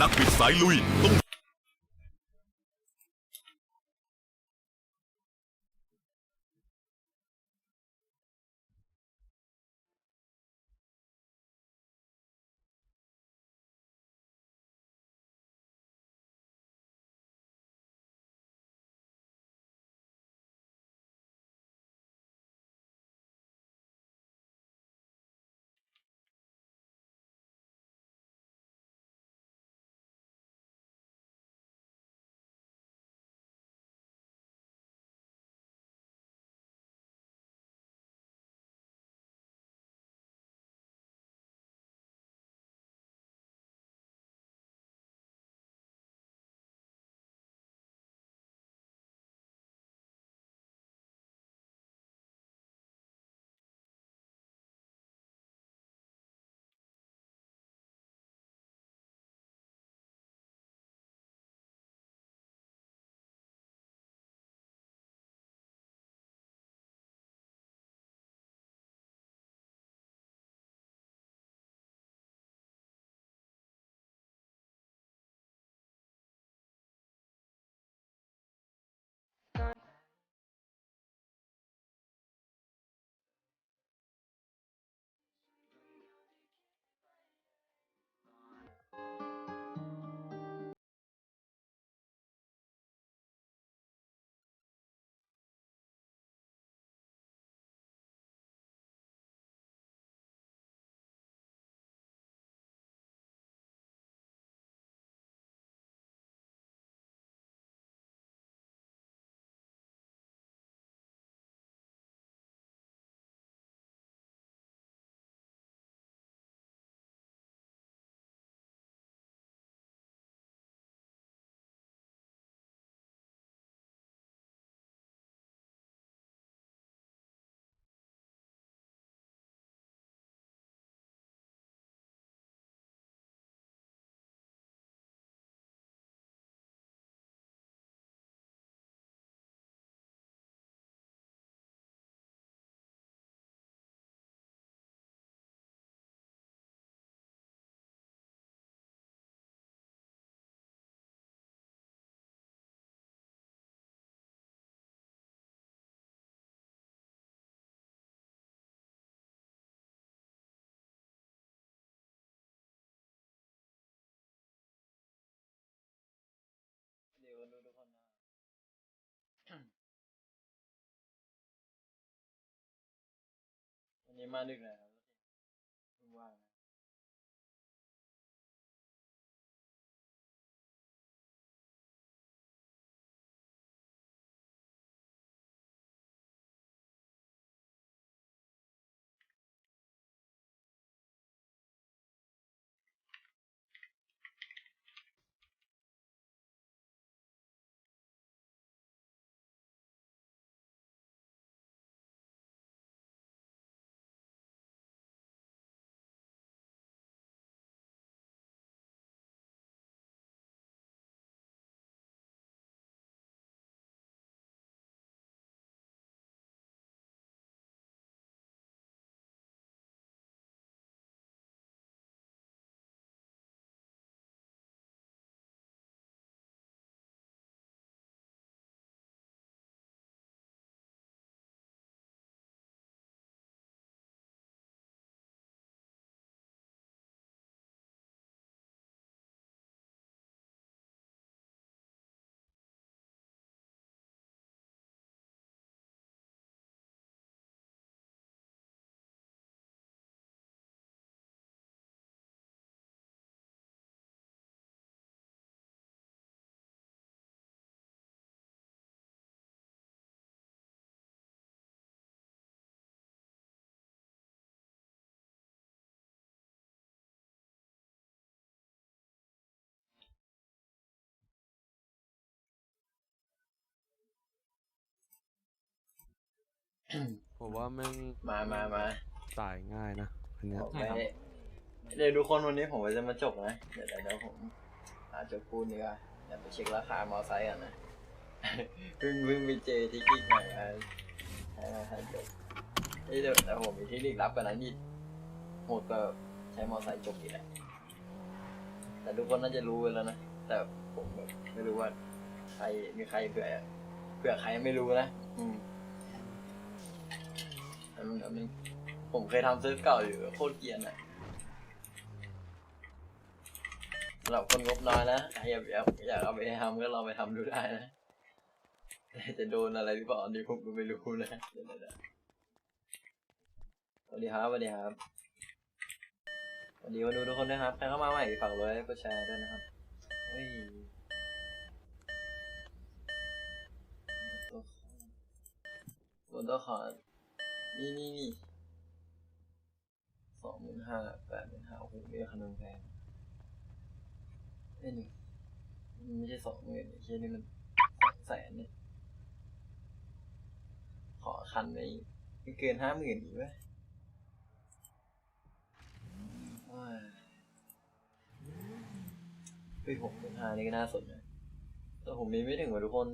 นักบิดสายลุยต้อง เกมมากดึกนะครับ ผมว่าแม่งมามามาตายง่ายนะอันเนี้ยผมไปเดี๋ยวทุกคนวันนี้ผมก็จะมาจบนะ เดี๋ยวเดี๋ยวเดี๋ยวผมหาจบพูดดีกว่าเดี๋ยวไปเช็คราคามอไซค์ก่อนนะเพิ่งเพิ่งไปเจอเทิกิกใหม่มาให้มาให้จบเอ้ยเดี๋ยวแต่ผมมีเทคนิครับกันนะนี่โหดก็ใช้มอไซค์จบอีกแหละแต่ทุกคนน่าจะรู้กันแล้วนะ แต่ผมแบบไม่รู้ว่า ใครมีใครเผื่อเผื่อใครไม่รู้นะ อืม นนั้นอันนี้ผมเคยทำเซิร์ฟเก่าอยู่โคตรเกรียนอะสำหรับคนงบน้อยนะอยากอยากอยากเอาไปทำก็ลองไปทำดูได้นะแต่จะโดนอะไรหรือเปล่าอันนี้ผมก็ไม่รู้นะเดี๋ยวๆๆสวัสดีครับสวัสดีครับสวัสดีมาดูทุกคนนะครับใครเข้ามาใหม่ฝากเลยกดแชร์ด้วยนะครับเฮ้ยตัวตัวขอน นี่นี่นี่สองหมื่นห้าแปดหมื่นห้าโอ้โหไม่คันนึงแพงเอ้ยนี่มันไม่ใช่สองหมื่นไอ้เชี่นี่มันสองแสนเนี่ยขอคันไม่ไม่เกินห้าหมื่นดีไหมว้ายเฮ้หกหมื่นห้านี่ก็น่าสนนะแต่ผมมีไม่ถึงว่ะทุกคน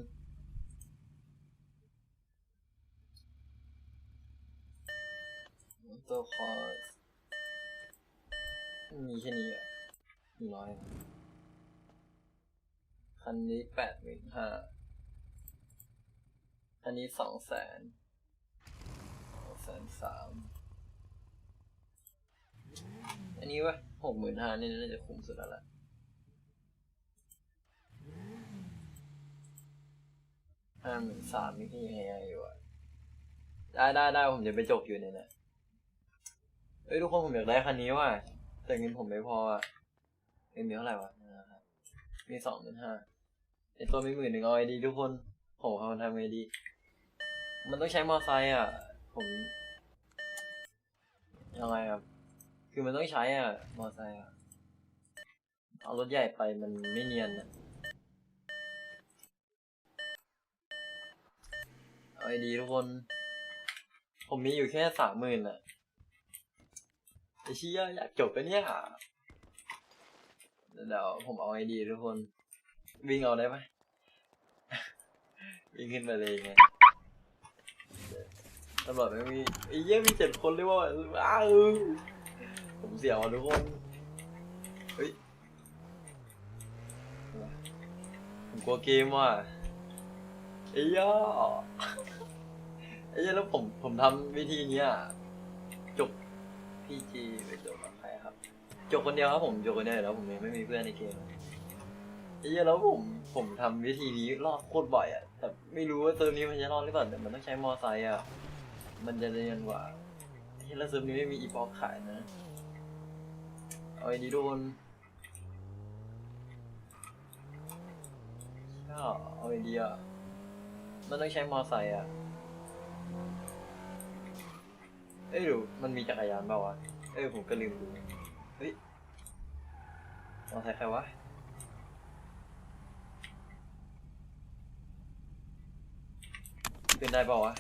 ตัวคอมีแค่นี้อะหนึ่งร้อยคันนี้แปดหมื่นห้าอันนี้สองแสนสองแสนสามอันนี้วะหกหมื่นห้านี่น่าจะคุ้มสุดแล้วล่ะห้าหมื่นสามนี่พี่ยังไงอยู่อะ ได้ได้ได้ผมจะไปจบอยู่เนี่ยนะ เอ้ยทุกคนผมอยากได้คันนี้ว่ะแต่เงินผมไม่พออะเงินมีเท่าไหร่วะนะครับมีสองหมื่นห้าไอตัวมีหมื่นหนึ่งเอาไอดีทุกคนผมเอาทำไงดี มันต้องใช้มอไซค์อะ ผมยังไงครับคือมันต้องใช้อะ มอไซค์อะเอารถใหญ่ไปมันไม่เนียนอะเอาไอดีทุกคน ผมมีอยู่แค่สามหมื่นอะ เชี่ยอยากจบไปเนี่ยเดี๋ยวผมเอาไอดีทุกคน วิ่งเอาได้ไหมวิ่งขึ้นไปเลยไงตำรวจไม่มีไอ้เยี่ยมีเจ็ดคนเลยว่าอ้าวผมเสียวอะทุกคนเฮ้ยผมกลัวเกมว่ะไอ้ย่ไอ้เหี้ยแล้วผมผมทำวิธีเนี้ย พีจีไปจบกับใครครับจบคนเดียวครับผมจบคนเดียวอยู่แล้วผมยังไม่มีเพื่อนในเกมไอ้เหี้ยแล้วผมผมทำวิธีนี้รอดโคตรบ่อยอะแต่ไม่รู้ว่าเซิร์ฟนี้มันจะรอดหรือเปล่าแต่มันต้องใช้มอไซค์อะมันจะเรียนกว่าไอ้เหี้ยแล้วเซิร์ฟนี้ไม่มีอีพอกขายนะเอาไอ้ดีโดนก็เอาไอ้ดีอะมันต้องใช้มอไซค์อะ เอ้ยดูมันมีจักรยานเปล่าวะ เอ้ยผมก็ลืมดู เฮ้ยมอไซค์ใครวะ ขึ้นได้เปล่าวะ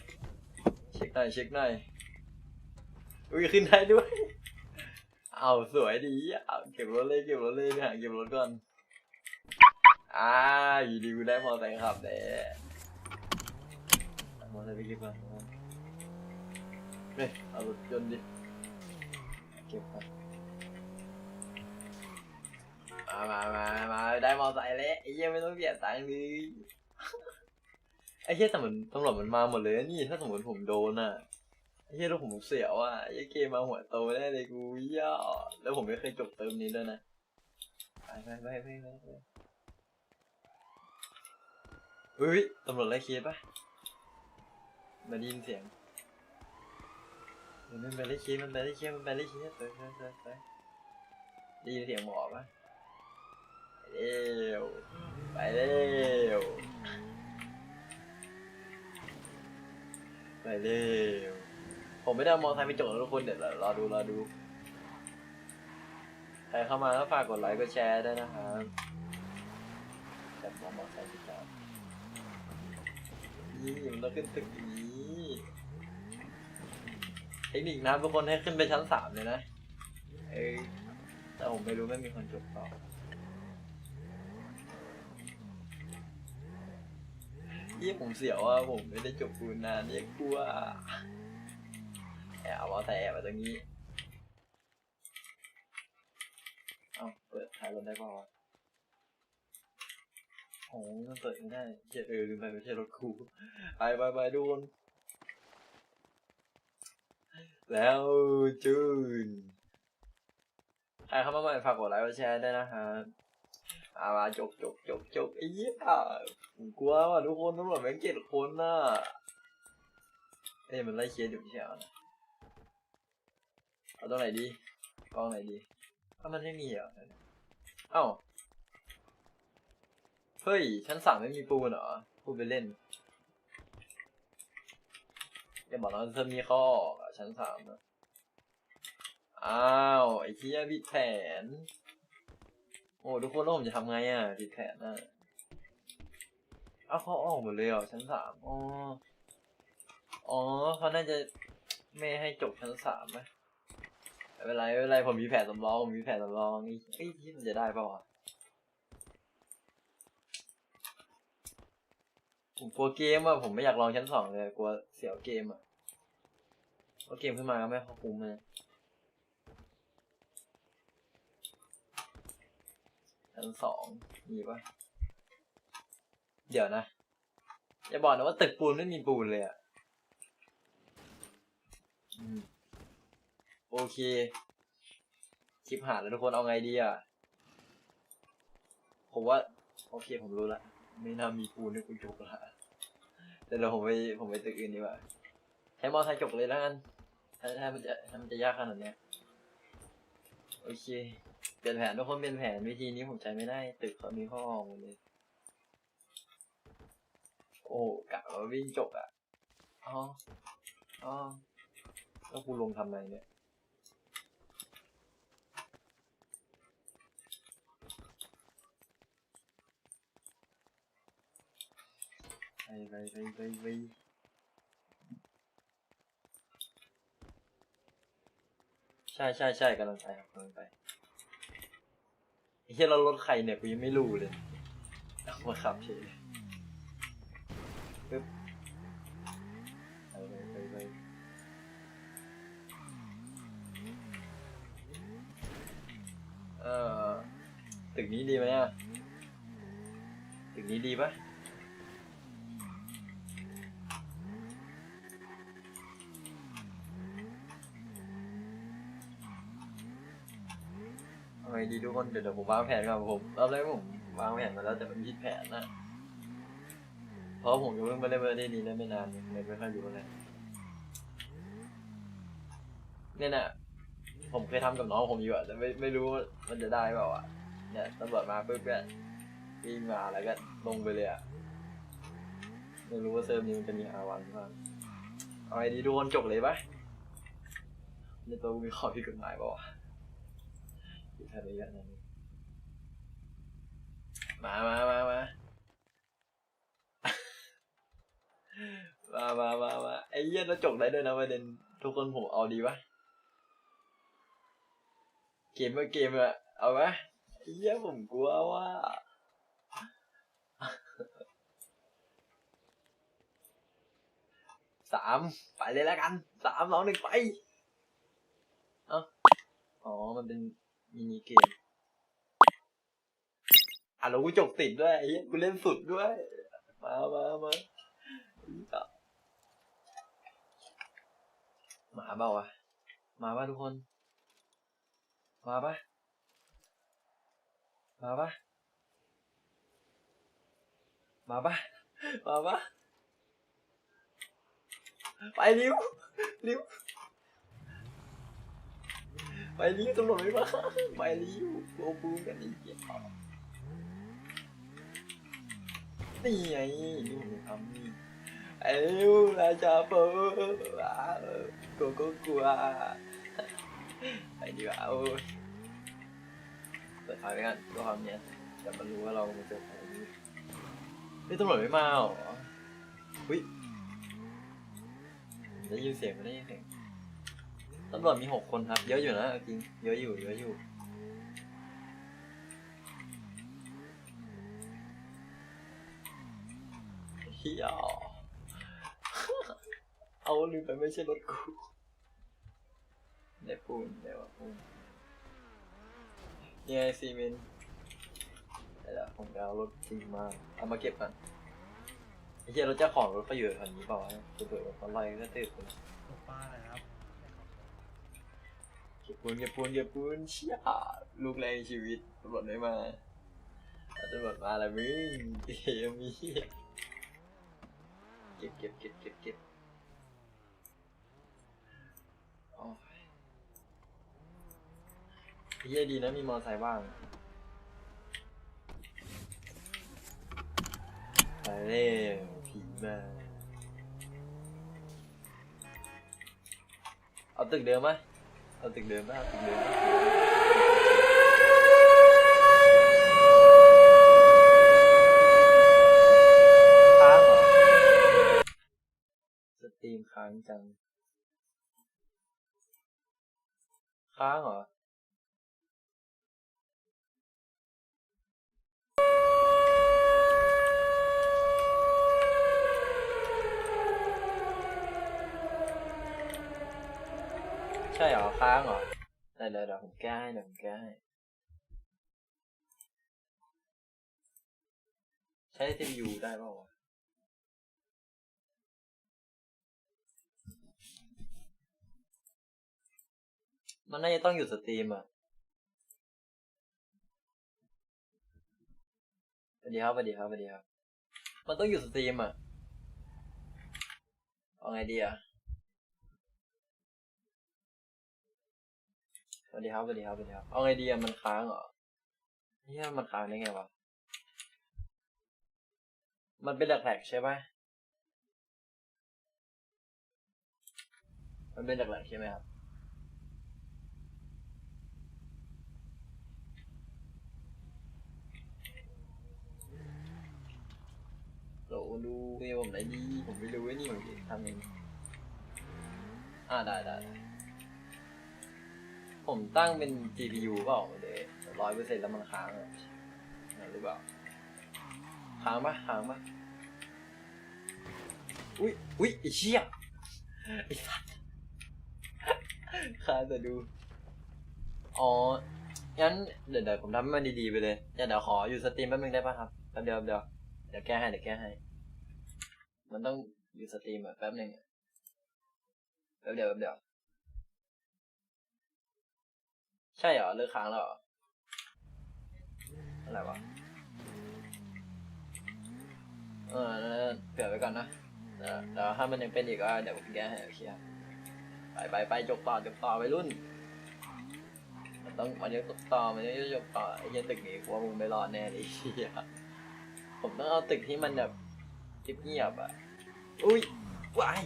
เช็คหน่อยเช็คหน่อยอุ้ยขึ้นได้ด้วย เอาสวยดีเอาเก็บรถเลยเก็บรถเลยเนี่ยเก็บรถก่อน อ่าอยู่ดีกูได้มอไซค์ขับเอามอไซค์ไปเก็บก่อน เฮ้ยเอารถยนต์ดิ เก็บครับมามามามาได้มอไซค์แล้วไอ้เหี้ยไม่ต้องเสียตังค์เลยไอ้เหี้ยแต่มันตำรวจมันมาหมดเลยนะนี่ถ้าสมมติผมโดนอะไอ้เหี้ยแล้วผมเสียวอะไอ้เหี้ยเกมมาหัวโตแน่เลยกูย่แล้วผมไม่เคยจบเติมนี้ด้วยนะไปไปไปไปไปไปเฮ้ยตำรวจไล่เคสปะมาได้ยินเสียง มันไปได้คิดมันไปได้คิดมันไปได้คิดไปไปไปไปได้ยินเสียงหมอปะไปเร็วไปเร็วไปเร็วผมไม่ได้มอเตอร์ไปจอดแล้วทุกคนเดี๋ยวรอดูรอดูใครเข้ามาก็ฝากกดไลค์กดแชร์ด้วยนะครับจับมอเตอร์ไซค์ไปจอดนี่มันต้องขึ้นตึกนี้ เทคนิคนะทุกคนให้ขึ้นไปชั้นสามเลยนะเอ้ยแต่ผมไม่รู้ไม่มีคนจบต่อยี่ผมเสียวว่าผมไม่ได้จบปูนนานเนี่ยกลัวแอบเอาแต่มาตรงนี้เอาเปิดไทยรถได้ป่าวะโอ้มันเปิดไม่ได้เจ็ดเออลืมไปไม่ใช่รถครูไปไปไปดูน แล้วจูนใครเข้ามาใหม่ฝากกดไลค์กดแชร์ด้วยนะครับอามาจกจกจกจกไอ้เหี้ยผมกลัวว่ะทุกคนตำรวจแม่งเจ็ดคนน่ะเอ้ยมันไล่เคสอยู่ไม่ใช่เหรอนะเอาตรงไหนดีกล้องไหนดีถ้ามันไม่มีเหรอเอ้าเฮ้ยชั้นสามไม่มีปูนเหรอพูดไปเล่น อย่าบอกนะจะมีข้อออกอะชั้นสามอะอ้าวไอ้เหี้ยผิดแผน โอ้ทุกคนแล้วผมจะทำไงอะผิดแผนอะเอาเขาออกหมดเลยเหรอชั้นสามอ๋ออ๋อเขาน่าจะไม่ให้จบชั้นสามไหมไม่เป็นไรไม่เป็นไรผมมีแผนสำรองผมมีแผนสำรองนี่เอ้ที่มันจะได้เปล่าวะ ผมกลัวเกมอะผมไม่อยากลองชั้นสองเลยกลัวเสียวเกมอะเพราะเกมขึ้นมาก็ไม่เข้าคุ้มเลยชั้นสองมีปะเดี๋ยวนะอย่าบอกนะว่าตึกปูนไม่มีปูนเลยอะอโอเคชิปหาแล้วทุกคนเอาไงดีอะผมว่า โอเคผมรู้ละ ไม่น่ามีปูนให้กูจกละแต่เดี๋ยวผมไปผมไปตึกอื่นดีกว่าใช้มอไซค์จกเลยแล้วกันถ้าถ้ามันจะถ้ามันจะยากขนาดเนี้ยโอเคเปลี่ยนแผนทุกคนเปลี่ยนแผนวิธีนี้ผมใช้ไม่ได้ ตึกเขามีข้อออกหมดเลย โอ้กะว่าวิ่งจกอะอ๋ออ๋อแล้วกูลงทำไมเนี่ย ไปไปไปไปไปใช่ใช่ใช่กำลังไปครับกำลังไปเฮียเรารถใครเนี่ยกูยังไม่รู้เลยเอามาขับเฉยเลยปึ๊บไปไปไปไปเอ่อตึกนี้ดีไหมอะ ตึกนี้ดีปะ เอาไง ดีทุกคนเดี๋ยวเดี๋ยวผมวางแผนก่อนผมตอนแรกผมวางแผนมาแล้วแต่มันผิดแผนนะเพราะผมยังเพิ่งมาเล่นประเทศนี้ได้ไม่นานเลยไม่ค่อยรู้อะไรเนี่ยน่ะผมเคยทำกับน้องผมอยู่อะแต่ไม่ไม่รู้ว่ามันจะได้เปล่าอะเนี่ยตำรวจมาปุ๊บเนี่ยวิ่งมาแล้วก็ลงไปเลยอะไม่รู้ว่าเซิร์ฟนี้มันจะมีอาวันบ้างเอาไงดีทุกคนจบเลยปะในตัวกูมีข้อผิดกฎหมายเปล่าวะ อยู่แถวนี้กันนมามามามามามามามาไอ้เหี้ยเราจกได้ด้วยนะประเด็นทุกคนผมเอาดีปะเกมเมื่อเกมอะเอาไหมไอ้เหี้ยผมกลัวว่าสามไปเลยแล้วกันสามสองหนึ่งไป เอ้าอ๋อ มันเป็น มินิเกมอะแล้วกูจกติดด้วยไอ้เหี้ยกูเล่นสุดด้วย มามามามาเปล่าวะมาป่ะทุกคน มาป่ะ มาป่ะ มาป่ะ มาป่ะ ไปเร็วเร็ว ไปรีบตำรวจไม่มาไปรีบโกปูกันอีกนี่ไงนี่ผมทำนี่ไอ้ลิวราชาเปิดกลัวก็กลัวไปดีกว่าโอ้ยเปิดไฟไว้กันเพื่อความเนี้ยแต่มันรู้ว่าเรามาเจอใครนี่ตำรวจไม่มาเหรอหุ้ยได้ยินเสียงไม่ได้ยินเสียง ตำรวจมีหกคนครับ เยอะอยู่นะจริงเยอะอยู่เยอะอยู่เฮียเอาลืมไปไม่ใช่รถกูได้ปูนได้ว่าปูนนี่ไงซีเมนต์เดี๋ยวผมจะเอารถจริงมาเอามาเก็บกันไอ้เหี้ยรถเจ้าของรถเขาอยู่แถวนี้เปล่าวะเปิดๆเขาไล่ก็ตื่นเลยตกปลาอะไรครับ ก็บปูนเก็บปูนเก็บปูนเชี่ยลูกแรงชีวิตตำรวจไม่มาตำรวจมาแล้วมึงเกมมีเก็บเก็บเก็บเก็บเก็บเฮียดีนะมีมอไซค์ว่างไปเร็วผีมาเอาตึกเดิมไหม เอาตึกเดิมไหมเอาตึกเดิมไหมค้างเหรอสตรีมค้างจัง ค้างเหรอ ใช่เหรอ ค้างเหรอเดี๋ยวเดี๋ยวผมแก้ให้เดี๋ยวผมแก้ให้ใช้ CPU ได้ป่าวะมันน่าจะต้องอยู่สตรีมอะสวัสดีครับสวัสดีครับสวัสดีครับ มันต้องอยู่สตรีมอะ เอาไงดีอะ สวัสดีครับสวัสดีครับสวัสดีครับ เอาไงดีอะมันค้างเหรอเฮียมันค้างได้ไงวะ มันเป็นแหลกๆใช่ปะมันเป็นแหลกๆใช่ไหมครับโหลดูเมลผมไหนดี ผมไม่รู้ไอ้นี่ผมทำเองอ่าได้ได้ได้ ผมตั้งเป็น GPU เปล่าเลยร้อยเปอร์เซ็นต์แล้วมันค้างอะหรือเปล่า ค้างปะค้างปะอุ้ยอุ้ยไอ้เชี่ยไอ้สัสค้างแต่ดู อ๋อ งั้นเดี๋ยวเดี๋ยวผมทำให้มันดีๆไปเลยเดี๋ยวเดี๋ยวขออยู่สตรีมแป๊บนึงได้ปะครับแป๊บเดียวแป๊บเดียวเดี๋ยวแก้ให้เดี๋ยวแก้ให้ มันต้องอยู่สตรีมแบบแป๊บนึงแป๊บเดียวแป๊บเดียว ใช่เหรอเลิกค้างแล้วเหรออะไรวะเออเผื่อไว้ก่อนนะเดี๋ยวถ้ามันยังเป็นอีกก็เดี๋ยวผมแก้ให้โอเคครับไปไปไปจบต่อจบต่อไปรุ่นมันต้องมันจะจบต่อมันจะจบต่อไอ้ยันตึกนี้กูว่ามึงไม่รอดแน่เลยเฮียผมต้องเอาตึกที่มันแบบเงียบๆอะอุ้ยวาย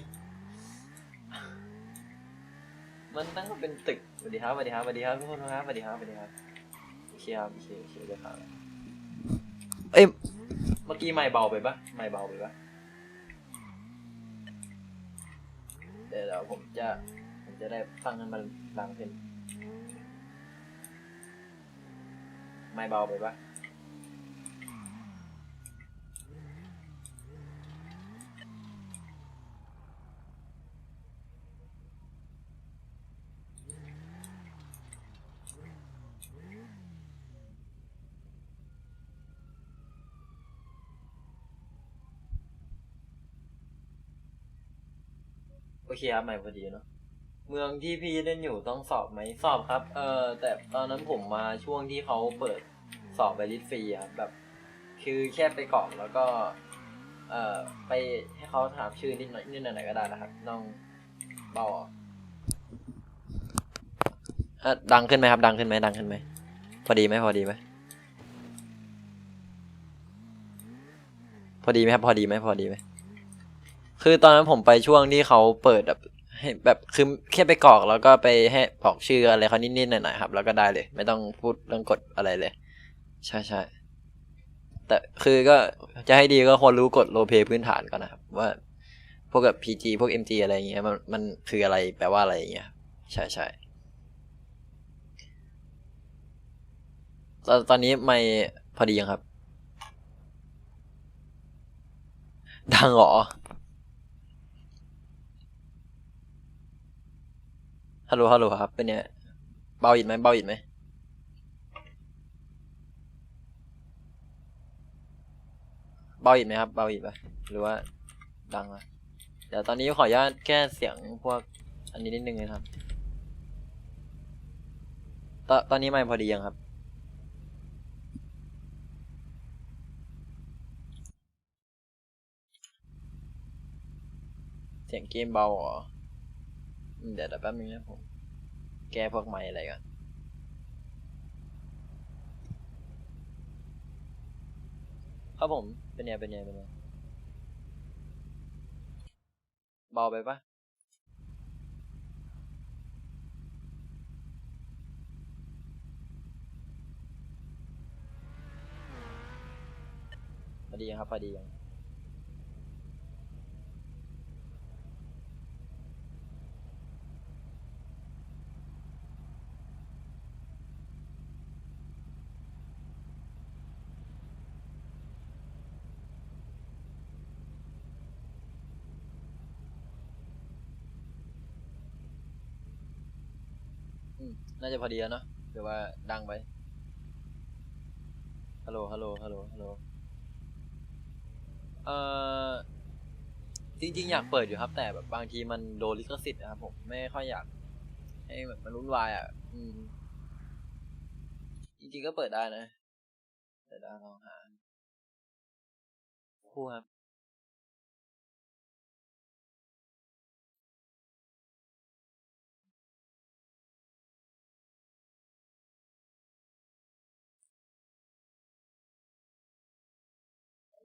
มันต้องเป็นตึก วัสดีครับสวัสดีครับสวัสดีครับทุกคนครับสวัสดีครับสวัสดีครับโอเคครับโอเคโอเคเลยครับเอ้ยเมื่อกี้ไม่เบาไปปะไม่เบาไปปะเดี๋ยวเดี๋ยวผมจะผมจะได้ฟังให้มันดังขึ้นไม่เบาไปปะ เคครับไม่พอดีเนาะเมืองที่พี่เล่นอยู่ต้องสอบไหมสอบครับ เออแต่ตอนนั้นผมมาช่วงที่เขาเปิดสอบไปลิสฟรีอะครับแบบ คือแค่ไปกรอกแล้วก็ เอ่อไปให้เขาถามชื่อนิดหน่อยนิดหน่อยก็ได้นะครับน้องเบาอะอะดังขึ้นไหมครับ ดังขึ้นไหมดังขึ้นไหมพอดีไหมพอดีไหมพอดีไหมครับพอดีไหมพอดีไหม คือตอนนั้นผมไปช่วงที่เขาเปิดแบบให้แบบคือแค่ไปกรอกแล้วก็ไปให้บอกชื่ออะไรเขานิดๆหน่อยๆครับ แล้วก็ได้เลย ไม่ต้องพูดเรื่องกดอะไรเลย ใช่ใช่แต่คือก็จะให้ดีก็ควรรู้กฎโลเพพื้นฐานก่อนนะครับ ว่า พวกแบบ PG พวก MG อะไรอย่างเงี้ยมันมันคืออะไรแปลว่าอะไรอย่างเงี้ย ใช่ใช่ตอนตอนนี้ไม่พอดียังครับ ดังเหรอ ฮัลโหลฮัลโหลครับ เป็นไงเบาอีกไหมเบาอีกไหมเบาอีกไหมครับ เบาอีกปะหรือว่าดังอะเดี๋ยวตอนนี้ขออนุญาตแก้เสียงพวกอันนี้นิดนึงนะครับ ตอนตอนนี้ไม่พอดียังครับเสียงเกมเบาเหรอ เดี๋ยวแป๊บนึงนะผม แก้พวกไมค์อะไรก่อนครับผม เป็นไงเป็นไงเป็นไงเบาไปปะพอดียังครับพอดียัง น่าจะพอดีแล้วเนอะหรือว่าดังไปฮัลโหลฮัลโหลฮัลโหลฮัลโหลเอ่อจริงๆ อยากเปิดอยู่ครับ แต่แบบบางทีมันโดนลิขสิทธิ์นะครับผมไม่ค่อยอยากให้แบบมันวุ่นวายอะ อืม จริงๆก็เปิดได้นะเปิดได้ลองหาคู่ครับ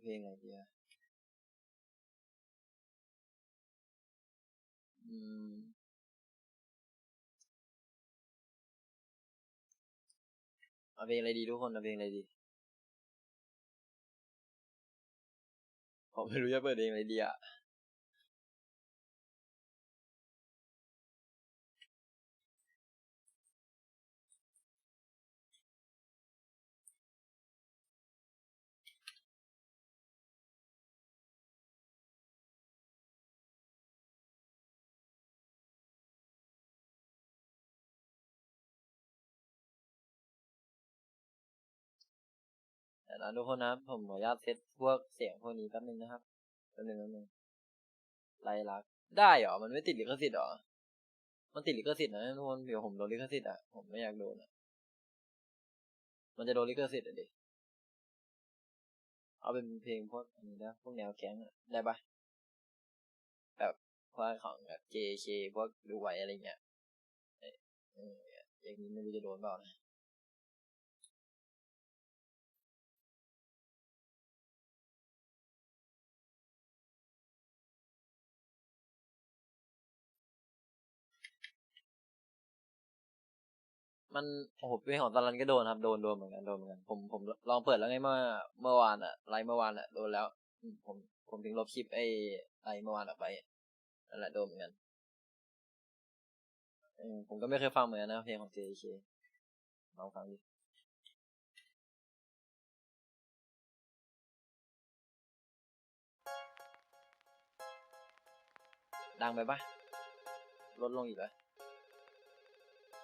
ลงอะไรดียอืม เอาเพลงอะไรดีทุกคน เอาเพลงอะไรดี ผมไม่รู้จะเปิดเพลงอะไรดีอะ ทุกคนนะครับ ผมขออนุญาตเซตพวกเสียงพวกนี้แป๊บนึงนะครับแป๊บนึงแป๊บนึงไล่ลัก ได้เหรอ มันไม่ติดลิขสิทธิ์เหรอ มันติดลิขสิทธิ์นะทุกคนเดี๋ยวผมโดนลิขสิทธิ์อะ ผมไม่อยากโดนอะ มันจะโดนลิขสิทธิ์อะดิ เอาเป็นเพลงพวกอันนี้นะพวกแนวแก๊งอะได้ปะแบบพวกของแบบ JK พวกดูไวอะไรเงี้ยเอ้ยเอออย่างนี้ไม่รู้จะโดนเปล่านะ มันโอ้โหเพลงของตาลันก็โดนครับ โดนโดนเหมือนกันโดนเหมือนกันผมผมลองเปิดแล้วไงเมื่อเมื่อวานอะไลฟ์เมื่อวานอะโดนแล้วผมผมถึงลบคลิปไอ้ไลฟ์เมื่อวานออกไปนั่นแหละโดนเหมือนกันผมก็ไม่เคยฟังเหมือนกันนะเพลงของ JK ลองฟังดิดังไปปะลดลงอีกเหรอ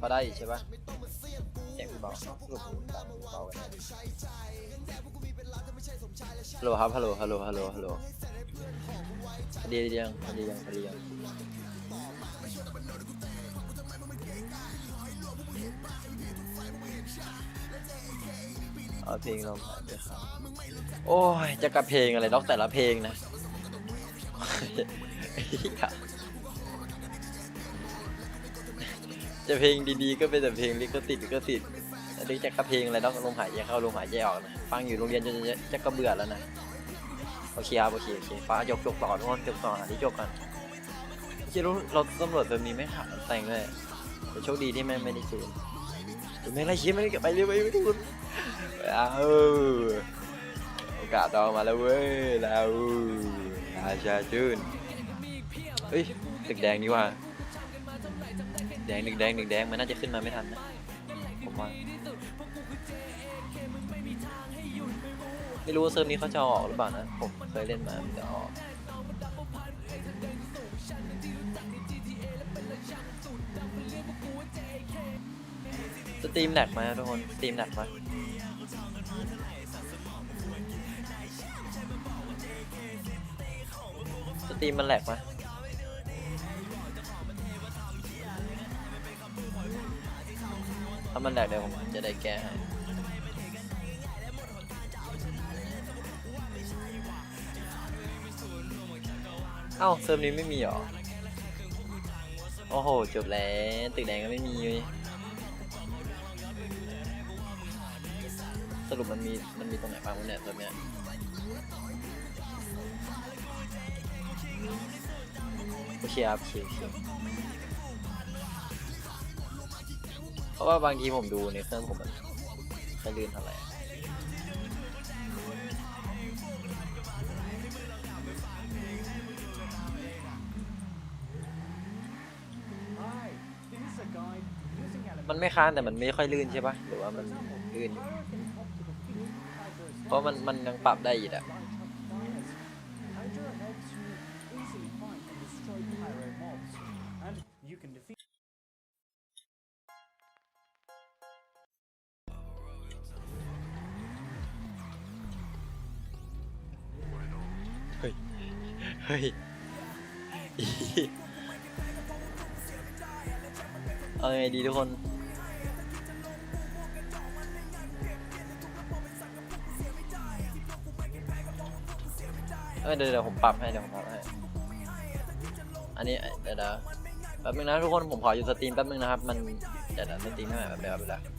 พอได้อยู่ใช่ปะเสียงพี่เบาสรุปผมดังเบาไปฮัลโหลครับฮัลโหลฮัลโหลฮัลโหลฮัลโหลพอดียังพอดียังพอดียังเอาเพลงลองผ่านด้วยครับโอ้ยจะกับเพลงอะไรล็อกแต่ละเพลงนะ จะเพลงดีๆ ก็เป็นแต่เพลงลิขสิทธิ์ลิขสิทธิ์แล้วนี่จะกับเพลงอะไรต้องลมหายใจเข้าลมหายใจออกนะฟังอยู่โรงเรียนจะจะจะก็เบื่อแล้วนะโอเคครับโอเคโอเคฟ้าจบจบต่อทุกคนจบต่อหาที่จบกันคิดรู้เราตำรวจแบบนี้ไม่ขาดแต่งเลยแต่โชคดีที่แม่ไม่ได้เจอถึงแม่ไล่ชี้ไม่ได้เก็บไปเรื่อยไม่ทุกคนเอากาดดองมาแล้วเว้ยแล้วอาชาจุนเฮ้ยตึกแดงนี่ว่า แดงหนึ่งแดงหนึ่งแดงมันน่าจะขึ้นมาไม่ทันนะผมว่าไม่รู้ว่าเซิร์ฟนี้เขาจะออกหรือเปล่านะ ผมเคยเล่นมาจะออกสตรีมแหลกไหมาทุกคนสตรีมแหลกไหมาสตรีมมันแหลกไหมามันแหลกเดี๋ยวผมจะได้แก้ให้เอ้าเซิร์ฟนี้ไม่มีหรอ โอ้โห จบแล้ว ตึกแดงก็ไม่มีเลยสรุปมันมี มันมีตรงไหนบ้างวะเนี่ยเซิร์ฟเนี้ยโอเคครับโอเคโอเค เพราะว่าบางทีผมดูในเครื่องผมมันไม่ลื่นเท่าไหร่มันไม่ค้างแต่มันไม่ค่อยลื่นใช่ปะหรือว่ามันลื่น เพราะมันมันยังปรับได้อีกอะ ดีทุกคนเอ้ยเดี๋ยวเดี๋ยวผมปรับให้เดี๋ยวผมปรับให้ อันนี้เดี๋ยวเดี๋ยวแป๊บนึงนะทุกคนผมขออยู่สตรีมแป๊บนึงนะครับ มันเดี๋ยวเดี๋ยวสตรีมให้ใหม่แป๊บเดียวแป๊บเดียว